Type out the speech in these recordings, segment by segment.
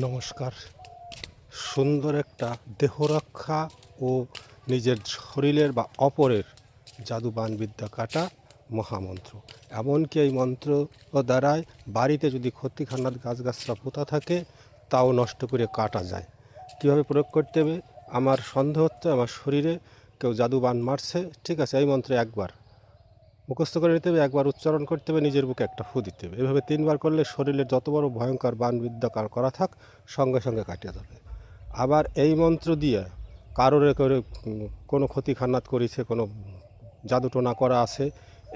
নমস্কার। সুন্দর একটা দেহরক্ষা ও নিজের শরীরের বা অপরের জাদুবান বিদ্যা কাটা মহামন্ত্র। এমনকি এই মন্ত্র দ্বারায় বাড়িতে যদি ক্ষতিখানার গাছগাছরা পোতা থাকে, তাও নষ্ট করে কাটা যায়। কীভাবে প্রয়োগ করতে হবে? আমার সন্দেহ হচ্ছে আমার শরীরে কেউ জাদুবান মারছে। ঠিক আছে, এই মন্ত্র একবার। মুখস্থ করে নিতে হবে, একবার উচ্চারণ করতে হবে, নিজের বুকে একটা ফু দিতে হবে। এভাবে তিনবার করলে শরীরের যত বড় ভয়ঙ্কর বান বিদ্যা কার করা থাক, সঙ্গে সঙ্গে কাটিয়ে যাবে। আবার এই মন্ত্র দিয়ে কারোর করে কোনো ক্ষতি খান্নাত করেছে, কোনো জাদুটোনা করা আছে,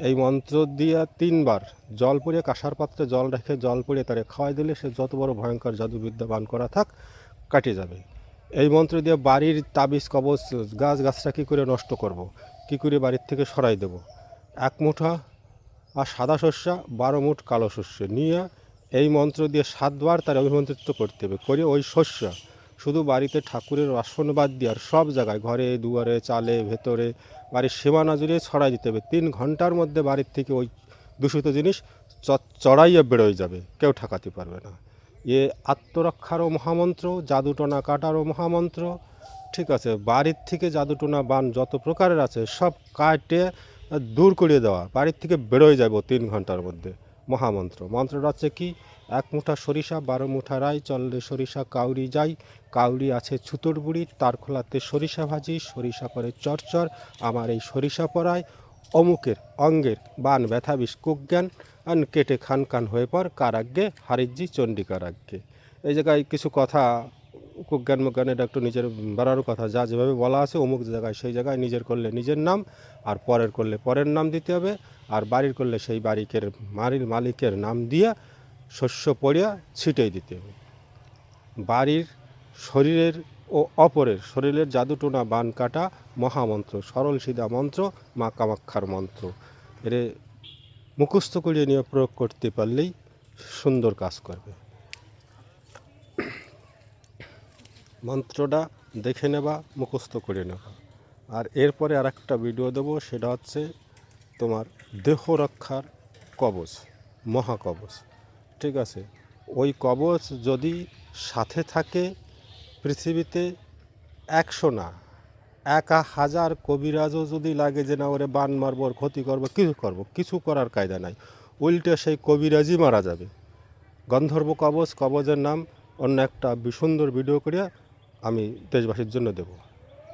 এই মন্ত্র দিয়ে তিনবার জল পড়িয়ে কাঁসার পাত্রে জল রেখে জল পড়িয়ে তারে খাওয়াই দিলে সে যত বড় ভয়ঙ্কর জাদুবিদ্যা বান করা থাক, কাটিয়ে যাবে। এই মন্ত্র দিয়ে বাড়ির তাবিজ কবচ গাছ গাছটা কী করে নষ্ট করব। কী করে বাড়ির থেকে সরাই দেব? এক মুঠা আর সাদা শস্য, বারো মুঠ কালো শস্য। নিয়ে এই মন্ত্র দিয়ে সাতবার তার অভিমন্ত্রিত করতে হবে। করে ওই শস্য শুধু বাড়িতে ঠাকুরের আসন বাদ দিয়ে আর সব জায়গায়, ঘরে, দুয়ারে, চালে, ভেতরে, বাড়ির সীমানা জুড়ে ছড়াই দিতে হবে। তিন ঘণ্টার মধ্যে বাড়ির থেকে ওই দূষিত জিনিস চড়াইয়ে বেরোয় যাবে। কেউ ঠেকাতে পারবে না। এ আত্মরক্ষারও মহামন্ত্র, জাদুটনা কাটারও মহামন্ত্র। ঠিক আছে, বাড়ির থেকে জাদুটোনা বান যত প্রকারের আছে সব কাটে দূর করিয়ে দেওয়া, বাড়ির থেকে বেরোয় যাব তিন ঘণ্টার মধ্যে। মহামন্ত্র। মন্ত্রটা হচ্ছে কি? এক মুঠা সরিষা, বারো মুঠা রায় চললে সরিষা, কাউরি যাই। কাউরি আছে ছুতোর বুড়ি তার খোলাতে সরিষা ভাজি, সরিষা করে চরচর, আমার এই সরিষা পরায়। অমুকের অঙ্গের বান ব্যথা বিষ কুজ্ঞান আন কেটে খান খান হয়ে পর কারাগ্যে হারিজ্জি চণ্ডিকার আজ্ঞে এই জায়গায় কিছু কথা কুজ্ঞান মুজ্ঞান এটা একটু নিজের বাড়ারও কথা, যা যেভাবে বলা আছে অমুক জায়গায়, সেই জায়গায় নিজের করলে নিজের নাম, আর পরের করলে পরের নাম দিতে হবে, আর বাড়ির করলে সেই বাড়িকের বাড়ির মালিকের নাম দিয়ে শস্য পড়িয়া ছিটিয়ে দিতে হবে। বাড়ির শরীরের ও অপরের, শরীরের জাদুটোনা, বান কাটা, মহামন্ত্র, সরল সিধা মন্ত্র, মা কামাক্ষার মন্ত্র। এরে মুখস্থ করিয়ে নিয়ে প্রয়োগ করতে পারলেই সুন্দর কাজ করবে। মন্ত্রটা দেখে নেবা, মুখস্থ করে নেবা। আর এরপরে আর একটা ভিডিও দেবো, সেটা হচ্ছে তোমার দেহ রক্ষার কবচ, মহাকবচ। ঠিক আছে? ওই কবচ যদি সাথে থাকে, পৃথিবীতে একশো না, একা হাজার কবিরাজও যদি লাগে যে, না, ওরে বান মারবো, ওর ক্ষতি করব, কিছু করব, কিছু করার কায়দা নাই। উল্টে সেই কবিরাজই মারা যাবে। গন্ধর্ব কবচ, কবচের নাম অন্য একটা সুন্দর ভিডিও করে আমি দেশবাসীর জন্য দেবো।